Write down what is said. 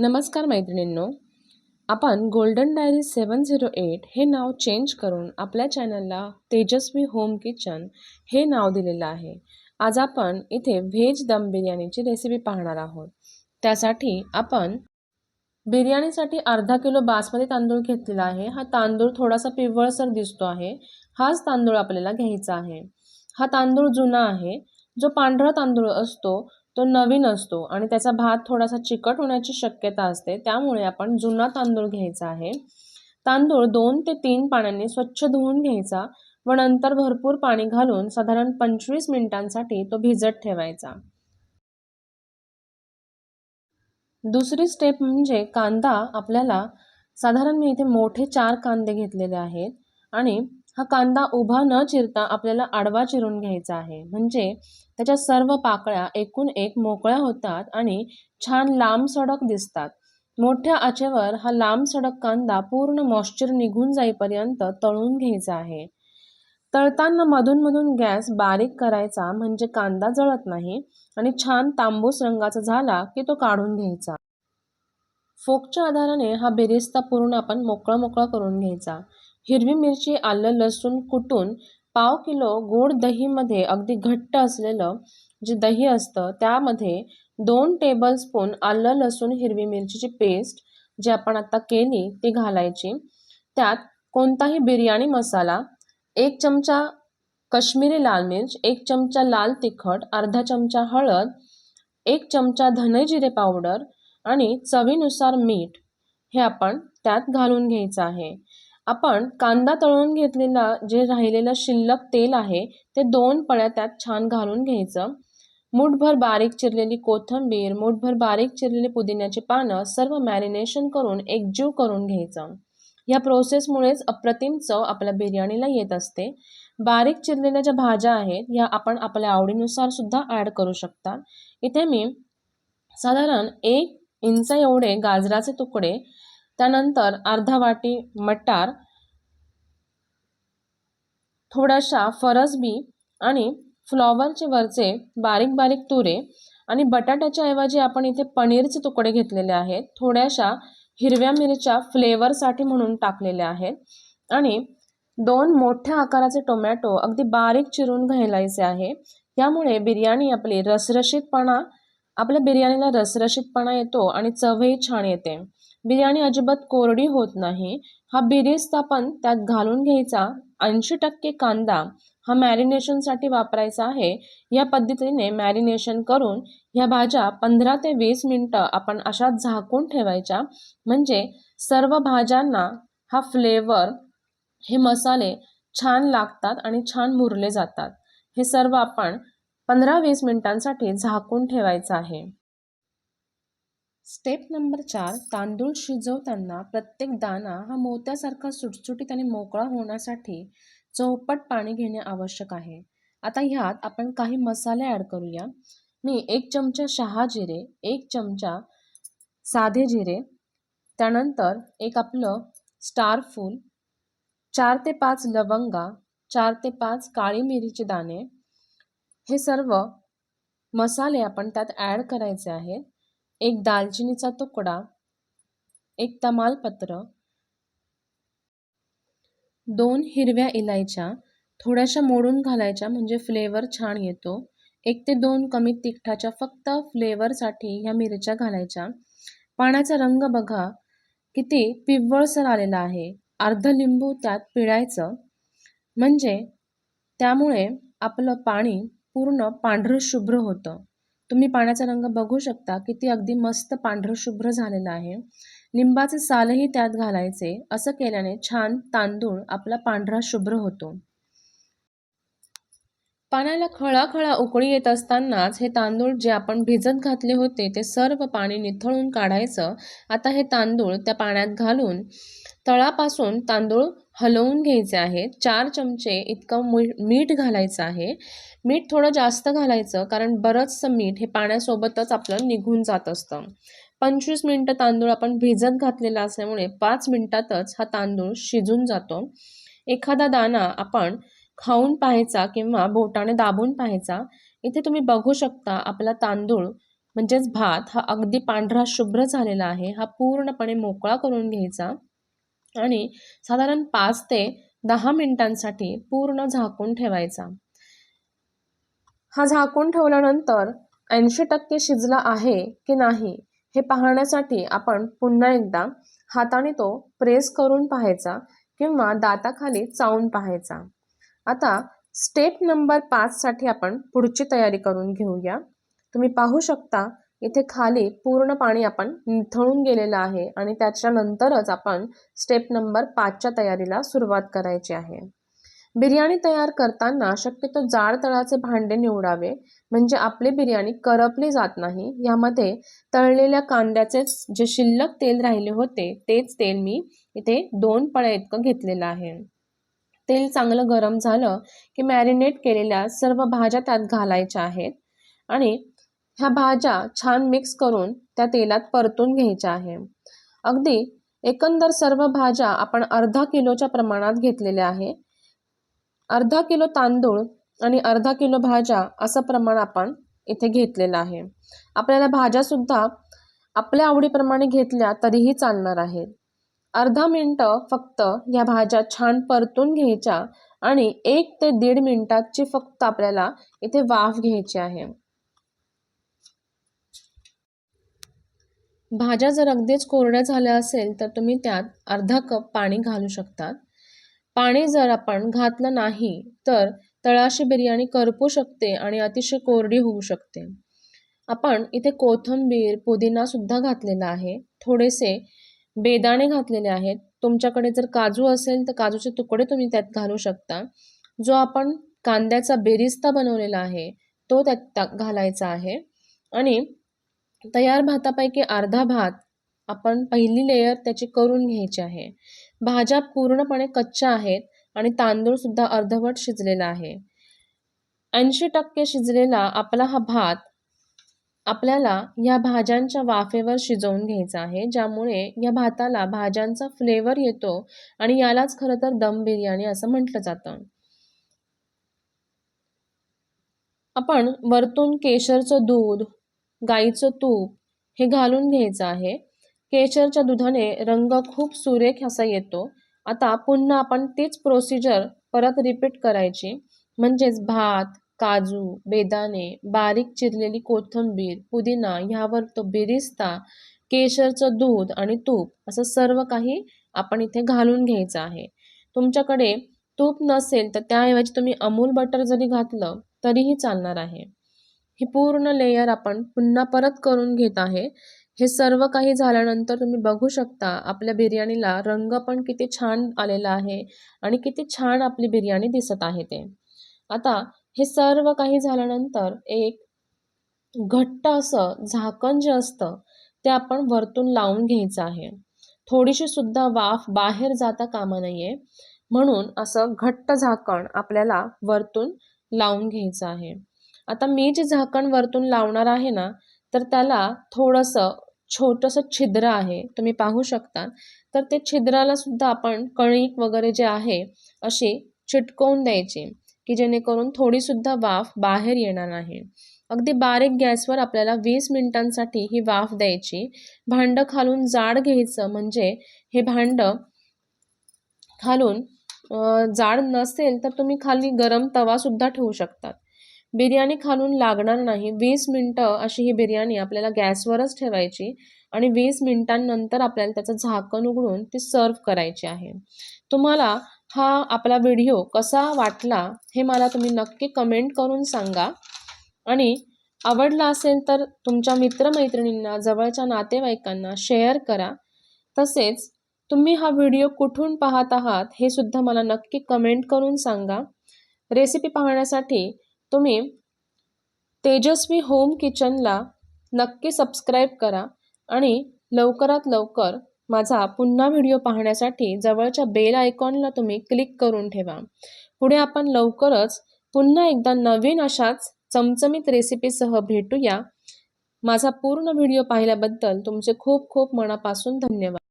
नमस्कार मैत्रिणींनो. आपण golden diary seven zero eight हे नाव चेंज करून आपल्या चॅनलला तेजस्वी होम किचन हे नाव दिलेलं आहे. आज आपण इथे व्हेज दम बिर्याणीची रेसिपी पाहणार आहोत. त्यासाठी आपण बिर्याणीसाठी अर्धा किलो बासमती तांदूळ घेतलेला आहे. हा तांदूळ थोडासा पिवळसर दिसतो आहे. हाच तांदूळ आपल्याला घ्यायचा आहे. हा तांदूळ जुना आहे. जो पांढरा तांदूळ असतो तो नवीन असतो आणि त्याचा भात थोडासा चिकट होण्याची शक्यता असते. त्यामुळे आपण जुना तांदूळ घ्यायचा आहे. तांदूळ दोन ते तीन पाण्याने स्वच्छ धुवून घ्यायचा व नंतर भरपूर पाणी घालून साधारण पंचवीस मिनिटांसाठी तो भिजत ठेवायचा. दुसरी स्टेप म्हणजे कांदा आपल्याला साधारण मी इथे मोठे चार कांदे घेतलेले आहेत आणि हा कांदा उभा न चिरता आपल्याला आडवा चिरून घ्यायचा आहे. म्हणजे त्याच्या सर्व पाकळ्या एकूण एक मोकळ्या होतात आणि छान लांब सडक दिसतात. मोठ्या आचेवर हा लांब सडक कांदा पूर्ण मॉइश्चर निघून जाईपर्यंत तळून घ्यायचा आहे. तळताना मधून मधून गॅस बारीक करायचा म्हणजे कांदा जळत नाही आणि छान तांबूस रंगाचा झाला की तो काढून घ्यायचा. फोकच्या आधाराने हा बेरिस्ता पूर्ण आपण मोकळा मोकळा करून घ्यायचा. हिरवी मिरची आलं लसूण कुटून पाव किलो गोड दहीमध्ये अगदी घट्ट असलेलं जे दही असतं त्यामध्ये दोन टेबलस्पून आलं लसूण हिरवी मिरचीची पेस्ट जी आपण आता केली ती घालायची. त्यात कोणताही बिर्याणी मसाला एक चमचा कश्मीरी लाल मिर्च एक चमचा लाल तिखट अर्धा चमचा हळद एक चमचा धने जिरे पावडर आणि चवीनुसार मीठ हे आपण त्यात घालून घ्यायचं आहे. आपण कांदा तळून घेतलेला जे राहिलेलं शिल्लक तेल आहे ते दोन पळ्या त्यात छान घालून घ्यायचं. मुठभर बारीक चिरलेली कोथिंबीर मुठभर बारीक चिरलेली पुदिन्याची पानं सर्व मॅरिनेशन करून एकजीव करून घ्यायचं. या प्रोसेसमुळेच अप्रतिम चव आपल्या बिर्याणीला येत असते. बारीक चिरलेल्या ज्या भाज्या आहेत ह्या आपण आपल्या आवडीनुसार सुद्धा ॲड करू शकता. इथे मी साधारण एक इंच एवढे गाजराचे तुकडे त्यानंतर अर्धा वाटी मटार थोड्याशा फरसबी आणि फ्लॉवरचे वरचे बारीक बारीक तुरे आणि बटाट्याच्या ऐवजी आपण इथे पनीरचे तुकडे घेतलेले आहेत. थोड्याशा हिरव्या मिरच्या फ्लेवरसाठी म्हणून टाकलेल्या आहेत. आणि दोन मोठ्या आकाराचे टोमॅटो अगदी बारीक चिरून घालायचे आहे. यामुळे बिर्याणी आपली रसरशीतपणा आपल्या बिर्याणीला रसरशीतपणा येतो आणि चवही छान येते. बिर्याणी अजिबात कोरडी होत नाही. हा बिरेस्ता पण त्यात घालून घ्यायचा. ऐंशी टक्के कांदा हा मॅरिनेशनसाठी वापरायचा आहे. या पद्धतीने मॅरिनेशन करून ह्या भाज्या पंधरा ते वीस मिनटं आपण अशा झाकून ठेवायच्या. म्हणजे सर्व भाज्यांना हा फ्लेवर हे मसाले छान लागतात आणि छान मुरले जातात. हे सर्व आपण पंधरा वीस मिनटांसाठी झाकून ठेवायचं आहे. स्टेप नंबर चार तांदूळ शिजवताना प्रत्येक दाणा हा मोत्यासारखा सुटसुटीत आणि मोकळा होण्यासाठी चौपट पाणी घेणे आवश्यक आहे. आता ह्यात आपण काही मसाले ॲड करूया. मी एक चमचा शहा जिरे एक चमचा साधे जिरे त्यानंतर एक आपलं स्टार फूल चार ते पाच लवंगा चार ते पाच काळी मिरीचे दाणे. हे सर्व मसाले आपण त्यात ॲड करायचे आहेत. एक दालचिनीचा तुकडा एक तमालपत्र दोन हिरव्या इलायच्या थोड्याशा मोडून घालायच्या म्हणजे फ्लेवर छान येतो. एक ते दोन कमी तिखटाच्या फक्त फ्लेवरसाठी ह्या मिरच्या घालायच्या. पाण्याचा रंग बघा किती पिवळसर आलेला आहे. अर्ध लिंबू त्यात पिळायचं. म्हणजे त्यामुळे आपलं पाणी पूर्ण पांढरं शुभ्र होतं. तुम्ही पाण्याचा रंग बघू शकता किती अगदी मस्त पांढरशुभ्र शुभ्र आहे. लिंबाचे सालही त्यात घालायचे. असं केल्याने छान तांदूळ आपला पांढरा शुभ्र होतो. पाण्याला खळाखळा उकळी येत असतानाच हे तांदूळ जे आपण भिजत घातले होते ते सर्व पाणी निथळून काढायचं. आता हे तांदूळ त्या पाण्यात घालून तळापासून तांदूळ हलवून घ्यायचे आहेत चार चमचे इतकं मीठ घालायचं आहे. मीठ थोडं जास्त घालायचं कारण बरंचसं मीठ हे पाण्यासोबतच आपलं निघून जात असतं. पंचवीस मिनटं तांदूळ आपण भिजत घातलेला असल्यामुळे पाच मिनटातच हा तांदूळ शिजून जातो. एखादा दाणा आपण खाऊन पाहायचा किंवा बोटाने दाबून पाहायचा इथे तुम्ही बघू शकता आपला तांदूळ म्हणजेच भात हा अगदी पांढरा शुभ्र झालेला आहे. हा पूर्णपणे मोकळा करून घ्यायचा. आणि साधारण पाच ते दहा मिनिटांसाठी पूर्ण झाकून ठेवायचा. हा झाकून ठेवल्यानंतर ऐंशी टक्के शिजला आहे की नाही हे पाहण्यासाठी आपण पुन्हा एकदा हाताने तो प्रेस करून पाहायचा किंवा दाताखाली चावून पाहायचा. आता स्टेप नंबर पाचसाठी आपण पुढची तयारी करून घेऊया. तुम्ही पाहू शकता इथे खाली पूर्ण पाणी आपण निथळून गेलेलं आहे आणि त्याच्यानंतरच आपण स्टेप नंबर पाचच्या तयारीला सुरुवात करायची आहे. बिर्याणी तयार करताना शक्यतो जाड तळाचे भांडे निवडावे म्हणजे आपली बिर्याणी करपली जात नाही. यामध्ये तळलेल्या कांद्याचेच जे शिल्लक तेल राहिले होते तेच तेल मी इथे दोन पळ्या इतकं घेतलेलं आहे. तेल चांगलं गरम झालं की मॅरिनेट केलेल्या सर्व भाज्या त्यात घालायच्या आहेत. आणि ह्या भाज्या छान मिक्स करून त्या तेलात परतून घ्यायच्या आहे. अगदी एकंदर सर्व भाज्या आपण अर्धा किलोच्या प्रमाणात घेतलेल्या आहे. अर्धा किलो तांदूळ आणि अर्धा किलो भाज्या असं प्रमाण आपण इथे घेतलेलं आहे. आपल्याला भाज्यासुद्धा आपल्या आवडीप्रमाणे घेतल्या तरीही चालणार आहेत. अर्धा मिनटं फक्त या भाज्या छान परतून घ्यायच्या आणि एक ते दीड मिनटाची फक्त आपल्याला इथे वाफ घ्यायची आहे. भाज्या जर अगदीच कोरड्या झाल्या असेल तर तुम्ही त्यात अर्धा कप पाणी घालू शकतात. पाणी जर आपण घातलं नाही तर तळाशी बिर्याणी करपू शकते आणि अतिशय कोरडी होऊ शकते. आपण इथे कोथिंबीर पुदिनासुद्धा घातलेला आहे. थोडेसे बेदाणे घातलेले आहेत. तुमच्याकडे जर काजू असेल तर काजूचे तुकडे तुम्ही त्यात घालू शकता. जो आपण कांद्याचा बेरिस्ता बनवलेला आहे तो त्यात घालायचा आहे. आणि तयार भातापैकी अर्धा भात आपण पहिली लेयर त्याची करून घ्यायची आहे. भाज्या पूर्णपणे कच्च्या आहेत आणि तांदूळसुद्धा अर्धवट शिजलेला आहे. ऐंशी टक्के शिजलेला आपला हा भात आपल्याला या भाज्यांच्या वाफेवर शिजवून घ्यायचा आहे ज्यामुळे या भाताला भाज्यांचा फ्लेवर येतो आणि यालाच खरं तर दम बिर्याणी असं म्हटलं जातं. आपण वरतून केशरचं दूध गाईचं तूप हे घालून घ्यायचं आहे. केशरच्या दुधाने रंग खूप सुरेख असा येतो. आता पुन्हा आपण तीच प्रोसिजर परत रिपीट करायची. म्हणजेच भात काजू बेदाणे बारीक चिरलेली कोथिंबीर पुदिना ह्यावर तो बिरिस्ता केशरचं दूध आणि तूप असं सर्व काही आपण इथे घालून घ्यायचं आहे. तुमच्याकडे तूप नसेल तर त्याऐवजी तुम्ही अमूल बटर जरी घातलं तरीही चालणार आहे. ही पूर्ण लेयर आपण पुन्हा परत करून घेत आहे. हे सर्व काही झाल्यानंतर तुम्ही बघू शकता आपल्या बिर्याणीला रंग पण किती छान आलेला आहे आणि किती छान आपली बिर्याणी दिसत आहे ते. आता हे सर्व काही झाल्यानंतर एक घट्ट असं झाकण जे असतं ते आपण वरतून लावून घ्यायचं आहे. थोडीशी सुद्धा वाफ बाहेर जाता कामा नये. म्हणून असं घट्ट झाकण आपल्याला वरतून लावून घ्यायचं आहे. आता मी जे झाकण वरतून लावणार आहे ना तर त्याला थोडंसं छोटंसं छिद्र आहे. तुम्ही पाहू शकता. तर ते छिद्राला सुद्धा आपण कणिक वगैरे जे आहे अशी चिटकवून द्यायची की जेणेकरून थोडीसुद्धा वाफ बाहेर येणार नाही अगदी बारीक गॅसवर आपल्याला वीस मिनिटांसाठी ही वाफ द्यायची. भांडं खालून जाड घ्यायचं म्हणजे हे भांडं खालून जाड नसेल तर तुम्ही खाली गरम तवासुद्धा ठेवू शकतात. बिर्याणी खालून लागणार नाही. वीस मिनटं अशी ही बिर्याणी आपल्याला गॅसवरच ठेवायची आणि वीस मिनटांनंतर आपल्याला त्याचं झाकण उघडून ती सर्व करायची आहे. तुम्हाला हा आपला व्हिडिओ कसा वाटला हे मला तुम्ही नक्की कमेंट करून सांगा. आणि आवडला असेल तर तुमच्या मित्रमैत्रिणींना जवळच्या नातेवाईकांना शेअर करा. तसेच तुम्ही हा व्हिडिओ कुठून पाहत आहात हे सुद्धा मला नक्की कमेंट करून सांगा. रेसिपी पाहण्यासाठी तुम्ही तेजस्वी होम किचनला नक्की सबस्क्राईब करा आणि लवकरात लवकर माझा पुन्हा व्हिडिओ पाहण्यासाठी जवळच्या बेल आयकॉनला तुम्ही क्लिक करून ठेवा. पुढे आपण लवकरच पुन्हा एकदा नवीन अशाच चमचमीत रेसिपीसह भेटूया. माझा पूर्ण व्हिडिओ पाहिल्याबद्दल तुमचे खूप खूप मनापासून धन्यवाद.